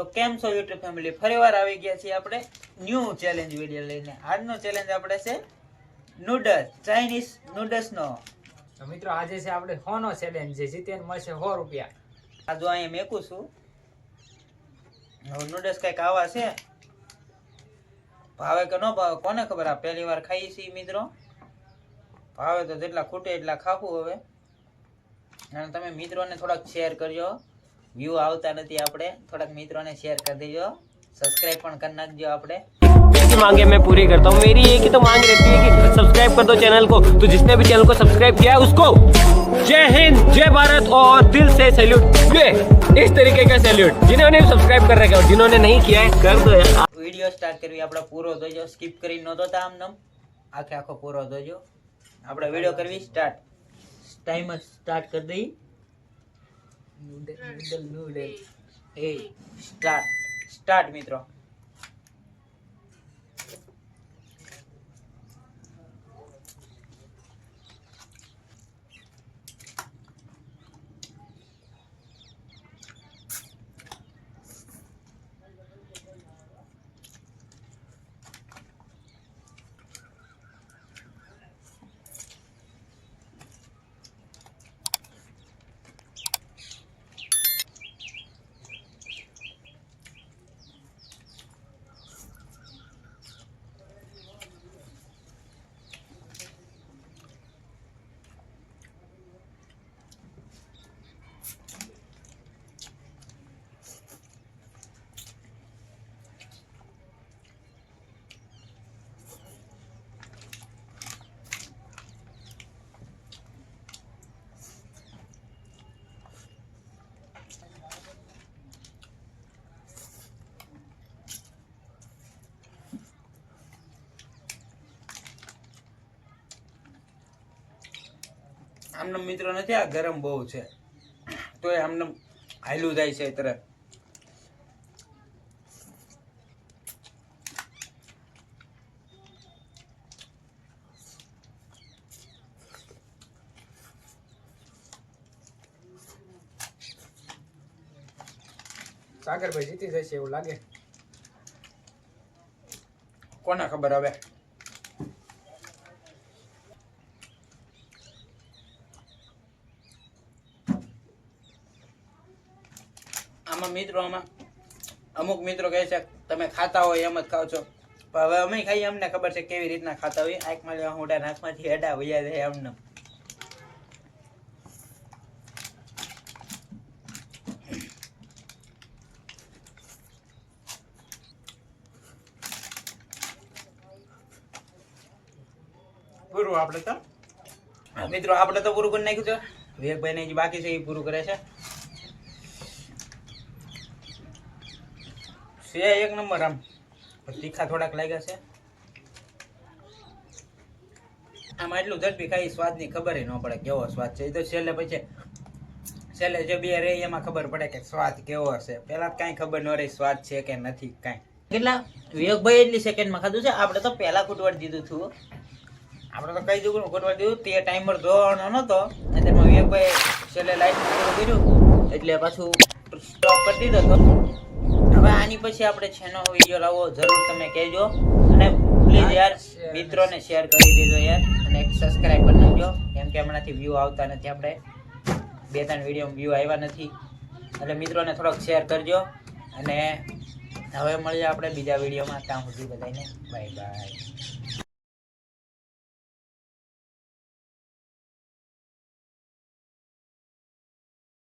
તો કેમ છો યુટ્યુબ ફેમિલી ફરીવાર આવી ગયા છીએ આપણે ન્યૂ ચેલેન્જ વીડિયો લઈને. આજનો ચેલેન્જ આપણે છે નૂડલ્સ ચાઇનીઝ નૂડલ્સનો તો મિત્રો આજે છે આપણે હોનો ચેલેન્જ છે. જીતેન મળશે સો રૂપિયા. આ જો અહીંયા મેકું છું. નૂડલ્સ કંઈક આવા છે. ભાવે કે ન ભાવે કોને ખબર? આ પહેલી વાર ખાઈ છીએ મિત્રો. ભાવે તો જેટલા ખૂટે એટલા ખાવું હવે. અને તમે મિત્રોને થોડાક શેર કરજો. વ્યૂ આવતા નથી આપણે થોડાક મિત્રોને શેર કરી દેજો સબસ્ક્રાઇબ પણ કરી નાખજો આપણે की मांगे मैं पूरी करता हूँ मेरी एक ही तो मांग रहती है कि सब्सक्राइब कर दो चैनल को तो जिसने भी चैनल को सब्सक्राइब किया है उसको जय हिंद जय भारत और दिल से सैल्यूट ये इस तरीके का सैल्यूट जिन्होंने सब्सक्राइब कर रखा है और जिन्होंने नहीं किया है कर दो यार વિડીયો સ્ટાર્ટ કરવી આપણે પૂરો જોજો સ્કીપ કરી ન જોતા આમ નમ આખે આખો પૂરો જોજો આપણે વિડીયો કરવી સ્ટાર્ટ ટાઈમર સ્ટાર્ટ કરી દઈ નૂડલ નૂડલ એ સ્ટાર્ટ સ્ટાર્ટ મિત્રો. આમને મિત્રો નથી આ ગરમ બહુ છે. તો એ આમને હાયલું જાય છે તરત સાગરભાઈ જીતી જશે એવું લાગે. કોને ખબર હવે? આમાં મિત્રો આમાં અમુક મિત્રો કહે છે તમે ખાતા હોય એમ જ ખાવ છો. પણ હવે અમે ખાઈએ અમને ખબર છે કેવી રીતના ખાતા હોય. આંખમાં લેવા મોટા નાકમાંથી હેડા વૈયા જાય પૂરું આપણે તો? મિત્રો આપણે તો પૂરું કરી નાખ્યું છે. વિવેકભાઈ ને જે બાકી છે એ પૂરું કરે છે. છે એક નંબર આમ. તીખા થોડાક લાગ્યા છે. આમાં એટલું ઝડપી ખાઈ સ્વાદની ખબર ન પડે કેવો સ્વાદ છે. એ તો છેલ્લે પછી, છેલ્લે જે બે રે એમાં ખબર પડે કે સ્વાદ કેવો હશે પેલા કાંઈ ખબર ન રહી સ્વાદ છે કે નથી કાંઈ. કેટલા? વિવેકભાઈ એટલી સેકન્ડમાં ખાધું છે. આપણે તો પહેલાં ખૂટવાડી દીધું હતું. આપણે તો કઈ દીધું ખૂટવાડી દીધું? તે ટાઈમર જોવાનો નતો. અને તેમાં વિવેકભાઈ છેલ્લે લાઈટ કર્યું. એટલે પાછું સ્ટોપ કરી દીધો હતો હવે આની પછી આપણે છેનો વીડિયો લાવવો જરૂર તમે કહેજો. અને પ્લીઝ યાર મિત્રોને શેર કરી દેજો યાર. અને એક સબસ્ક્રાઇબ કરી નાખજો. કેમ કે હમણાંથી વ્યૂ આવતા નથી આપણે. બે ત્રણ વીડિયો વ્યૂ આવ્યા નથી. એટલે મિત્રોને થોડોક શેર કરજો. અને હવે મળીએ આપણે બીજા વિડીયોમાં. ત્યાં સુધી બધાને બાય બાય